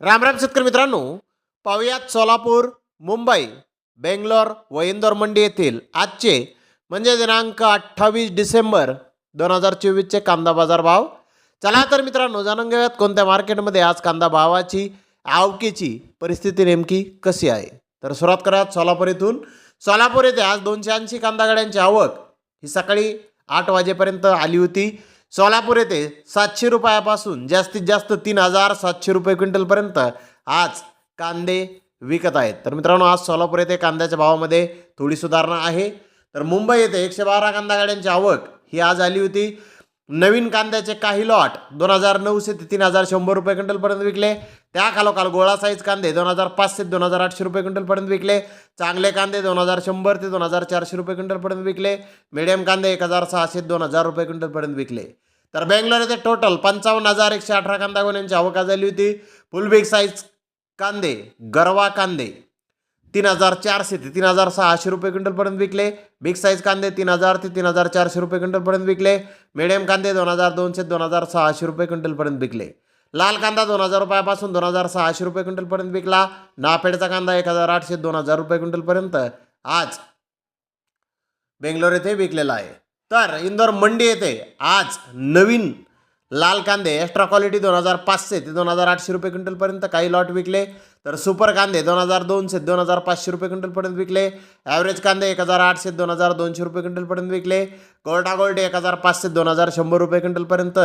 रामराम शेतकरी मित्रांनो पाहुयात सोलापूर मुंबई बेंगलोर व इंदोर मंडी येथील आजचे म्हणजे दिनांक अठ्ठावीस डिसेंबर दोन हजार चोवीसचे कांदा बाजार भाव. चला तर मित्रांनो जाणून घेऊयात कोणत्या मार्केटमध्ये आज कांदा भावाची आवकीची परिस्थिती नेमकी कशी आहे. तर सुरुवात करूयात सोलापूर येथून. सोलापूर येथे आज दोनशे ऐंशी कांदा गाड्यांची आवक ही सकाळी आठ वाजेपर्यंत आली होती. सोलापूर येथे सातशे रुपयापासून जास्तीत जास्त तीन हजार सातशे रुपये क्विंटलपर्यंत आज कांदे विकत आहेत. तर मित्रांनो आज सोलापूर येथे कांद्याच्या भावामध्ये थोडी सुधारणा आहे. तर मुंबई येथे एकशे बारा कांदा गाड्यांची आवक ही आज आली होती. नवीन कांद्याचे काही लॉट दोन हजार नऊशे ते तीन हजार शंभर रुपये क्विंटलपर्यंत विकले. त्या खालोखाल गोळा साईज कांदे दोन हजार पाचशे ते दोन हजार आठशे रुपये क्विंटलपर्यंत विकले. चांगले कांदे दोन हजार शंभर ते दोन हजार चारशे रुपये क्विंटलपर्यंत विकले. मिडियम कांदे एक हजार सहाशे दोन हजार रुपये क्विंटलपर्यंत विकले. तर बेंगलोर येथे टोटल पंचावन्न हजार एकशे अठरा कांदा गोण्यांची आवका झाली होती. फुल बिग साईज कांदे गरवा कांदे तीन हजार चारशे ते तीन हजार सहाशे रुपये क्विंटलपर्यंत विकले. बिग साईज कांदे तीन हजार ते तीन हजार चारशे रुपये क्विंटलपर्यंत विकले. मिडियम कांदे दोन हजार दोनशे दोन हजार सहाशे रुपये क्विंटलपर्यंत विकले. लाल कांदा दोन हजार रुपयापासून दोन हजार सहाशे रुपये क्विंटलपर्यंत विकला. नाफेडचा कांदा एक हजार आठशे दोन हजार रुपये क्विंटलपर्यंत आज बेंगलोर येथे विकलेला आहे. तर इंदोर मंडी येथे आज नवीन लाल कांदे एक्स्ट्रा क्वालिटी दोन हजार पाचशे ते दोन हजार आठशे रुपये क्विंटलपर्यंत काही लॉट विकले. तर सुपर कांदे दोन हजार दोनशे दोन हजार पाचशे रुपये क्विंटलपर्यंत विकले. ॲव्हरेज कांदे एक हजार आठशे दोन हजार दोनशे रुपये क्विंटलपर्यंत विकले. गोल्डा गोल्ड एक हजार पाचशे दोन हजार शंभर रुपये क्विंटलपर्यंत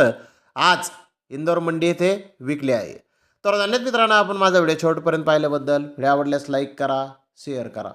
आज इंदोर मंडी येथे विकले आहे. तर धन्यवाद मित्रांनो आपण माझा व्हिडिओ शेवटपर्यंत पाहिल्याबद्दल व्हिडिओ आवडल्यास लाईक करा शेअर करा.